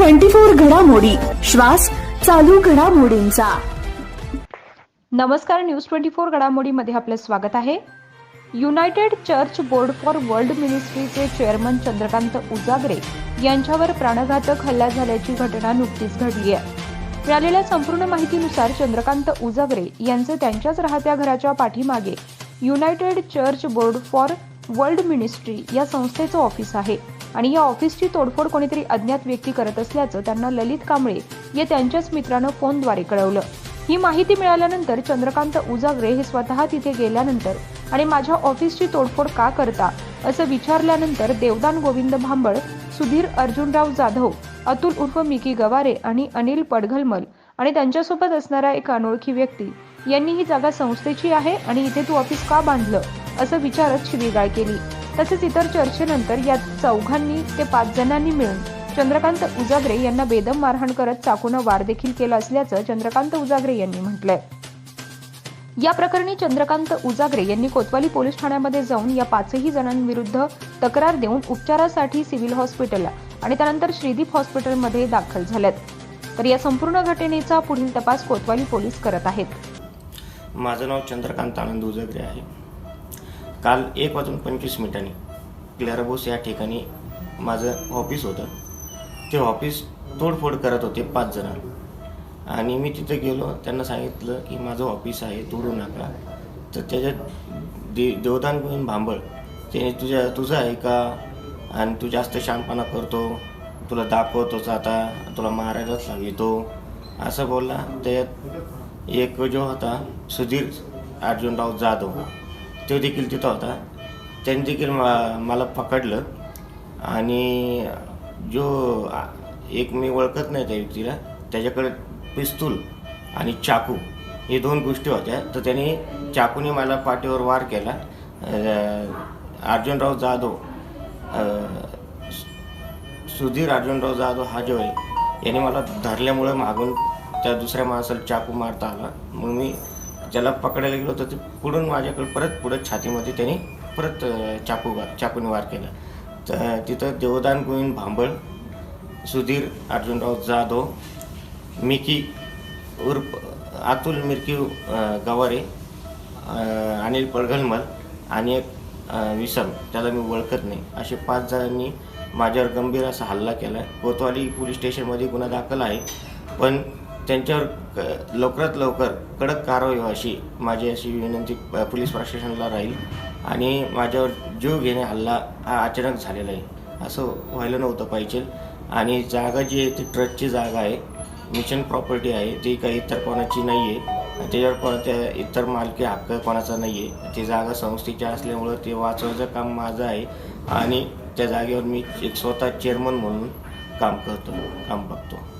Twenty four घडामोडी. श्वास चालू घडामोडींचा. नमस्कार न्यूज ट्वेंटी फोर घडामोडीमध्ये आपलं स्वागत आहे. United Church Board for World मिनिस्ट्रीचे chairman Chandrakant Ujagare यांच्यावर प्राणघातक हल्ला झाल्याची घटना नुकतीच घडली आहे मिळालेल्या संपूर्ण माहितीनुसार चंद्रकांत उजागरे यांचे त्यांच्याच राहत्या घराच्या पाठीमागे United Church Board for World Ministry या संस्थेचं ऑफिस आहे. आणि या ऑफिसची तोडफोड कोणीतरी अज्ञात व्यक्ती करत असल्याचं त्यांना ललित कांबळे या त्यांच्याच मित्रानं फोनद्वारे कळवलं. ही माहिती मिळाल्यानंतर चंद्रकांत उजागरे हे स्वतः तिथे गेल्यानंतर आणि माझ्या ऑफिसची तोडफोड का करता? असं विचारल्यानंतर देवदान गोविंद भांबळ सुधीर अर्जुनराव जाधव अतुल उर्फ मिकी गवारे आणि अनिल पडघलमल आणि त्यांच्यासोबत असणारा एक अनोळखी व्यक्ती यांनी ही जागा संस्थेची आहे आणि इथे तू ऑफिस का बांधलं? असं विचारत शिवीगाळ केली. तसेच इतर चर्चेनंतर या चौघांनी ते पाच जणांनी मिळून चंद्रकांत उजागरे यांना बेदम मारहाण करत चाकूनं वार देखील केला असल्याचं चंद्रकांत उजागरे यांनी म्हटलंय. या प्रकरणी चंद्रकांत उजागरे यांनी कोतवाली पोलीस ठाण्यामध्ये जाऊन या पाचही जणांविरुद्ध तक्रार देऊन उपचारासाठी सिव्हिल हॉस्पिटलला आणि त्यानंतर श्रीदीप हॉस्पिटलमध्ये दाखल झाल्यात तर या संपूर्ण घटनेचा पुढील तपास कोतवाली पोलीस करत आहेत. माझं नाव चंद्रकांत आनंद उजागरे आहे. काल एक वाजून पंचवीस मिनिटांनी क्लेअर बोस या ठिकाणी माझं ऑफिस होतं. ते ऑफिस तोडफोड करत होते पाच जण. आणि मी तिथे गेलो त्यांना सांगितलं की माझं ऑफिस आहे तोडू नका. तर त्याच्यात दे देवदान गोविंद भांबळ त्याने तुझ्या तुझं आहे का? आणि तू जास्त शानपणा करतो. तुला दाखवतोच आता. तुला मारायलाच सांगितो असं बोलला. त्याच्यात एक जो होता सुधीर अर्जुनराव जाधव. तो देखील तिथं होता. त्यांनी देखील मा- मला पकडलं. आणि जो एक मी ओळखत नाही त्या व्यक्तीला त्याच्याकडे पिस्तूल आणि चाकू हे दोन गोष्टी होत्या. तर त्याने चाकूने मला पाठीवर वार केला. अर्जुनराव जाधव सुधीर अर्जुनराव जाधव हा जो आहे याने मला धरल्यामुळं मागून त्या दुसऱ्या माणसाला चाकू मारता आला. मग मी ज्याला पकडायला गेलो तर ते पुढून माझ्याकडे परत पुढं छातीमध्ये त्याने परत चाकू वार चाकूने वार केला. तर तिथं देवदान गोविंद भांबळ सुधीर अर्जुनराव जाधव मिकी उर्फ अतुल मिरकी गवारे अनिल पडघलमल आणि एक विसम त्याला मी ओळखत नाही. असे पाच जणांनी माझ्यावर गंभीर असा हल्ला केला. कोतवाली पोलीस स्टेशनमध्ये गुन्हा दाखल आहे. पण त्यांच्यावर क- लवकरात लवकर कडक कारवाई व्हावी अशी माझी अशी विनंती पोलीस प्रशासनाला राहील. आणि माझ्यावर जीव घेणे हल्ला हा अचानक झालेला आहे. असं व्हायला नव्हतं पाहिजे. आणि जागा जी आहे ती ट्रस्टची जागा आहे. मिशन प्रॉपर्टी आहे. ती काही इतर कोणाची नाही आहे त्याच्यावर कोणाच्या इतर मालकी हक्क कोणाचा नाही आहे ती जागा संस्थेची असल्यामुळं ते वाचवायचं काम माझं आहे. आणि त्या जागेवर मी एक स्वतः चेअरमन म्हणून काम करतो काम बघतो.